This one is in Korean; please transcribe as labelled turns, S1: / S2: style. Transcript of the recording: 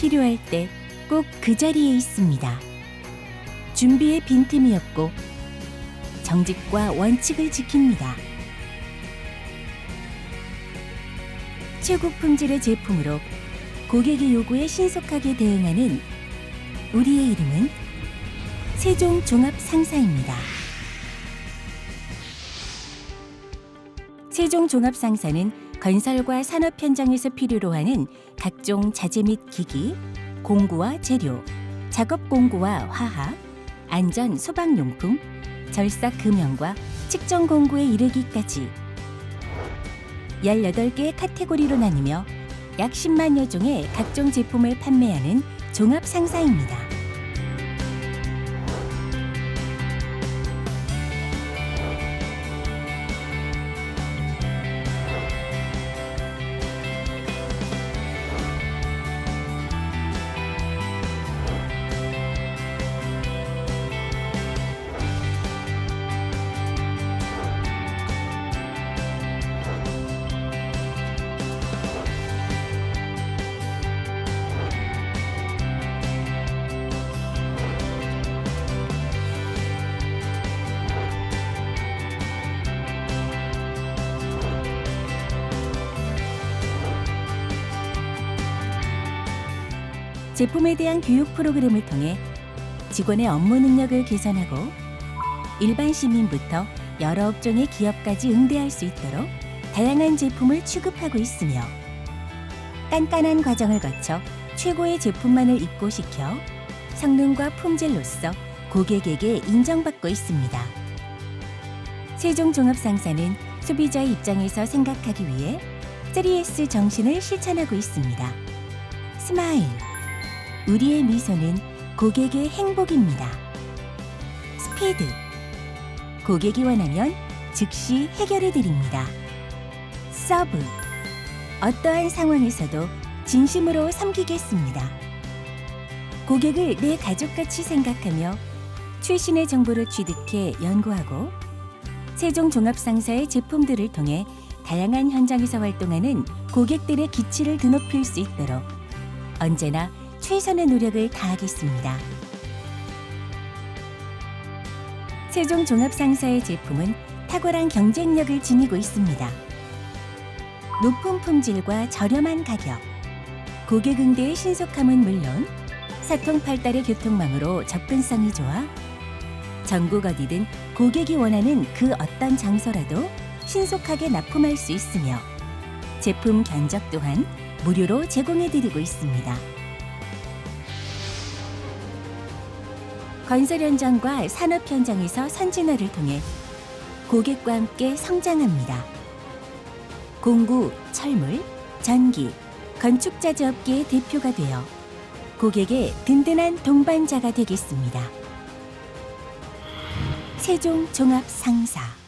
S1: 필요할 때 꼭 그 자리에 있습니다. 준비의 빈틈이 없고 정직과 원칙을 지킵니다. 최고 품질의 제품으로 고객의 요구에 신속하게 대응하는 우리의 이름은 세종 종합 상사입니다. 세종 종합 상사는 건설과 산업 현장에서 필요로 하는 각종 자재 및 기기, 공구와 재료, 작업 공구와 화학, 안전 소방 용품, 절삭 금형과 측정 공구에 이르기까지 18개의 카테고리로 나뉘며 약 10만여 종의 각종 제품을 판매하는 종합 상사입니다. 제품에 대한 교육 프로그램을 통해 직원의 업무 능력을 개선하고 일반 시민부터 여러 업종의 기업까지 응대할 수 있도록 다양한 제품을 취급하고 있으며 깐깐한 과정을 거쳐 최고의 제품만을 입고시켜 성능과 품질로서 고객에게 인정받고 있습니다. 세종 종합상사는 소비자의 입장에서 생각하기 위해 3S 정신을 실천하고 있습니다. 스마일 우리의 미소는 고객의 행복입니다. 스피드. 고객이 원하면 즉시 해결해 드립니다. 서브. 어떠한 상황에서도 진심으로 섬기겠습니다. 고객을 내 가족같이 생각하며 최신의 정보를 취득해 연구하고 세종 종합상사의 제품들을 통해 다양한 현장에서 활동하는 고객들의 기치를 드높일 수 있도록 언제나 최선의 노력을 다하겠습니다. 세종 종합상사의 제품은 탁월한 경쟁력을 지니고 있습니다. 높은 품질과 저렴한 가격, 고객 응대의 신속함은 물론 사통팔달의 교통망으로 접근성이 좋아 전국 어디든 고객이 원하는 그 어떤 장소라도 신속하게 납품할 수 있으며 제품 견적 또한 무료로 제공해드리고 있습니다. 건설 현장과 산업 현장에서 선진화를 통해 고객과 함께 성장합니다. 공구, 철물, 전기, 건축 자재 업계의 대표가 되어 고객의 든든한 동반자가 되겠습니다. 세종 종합 상사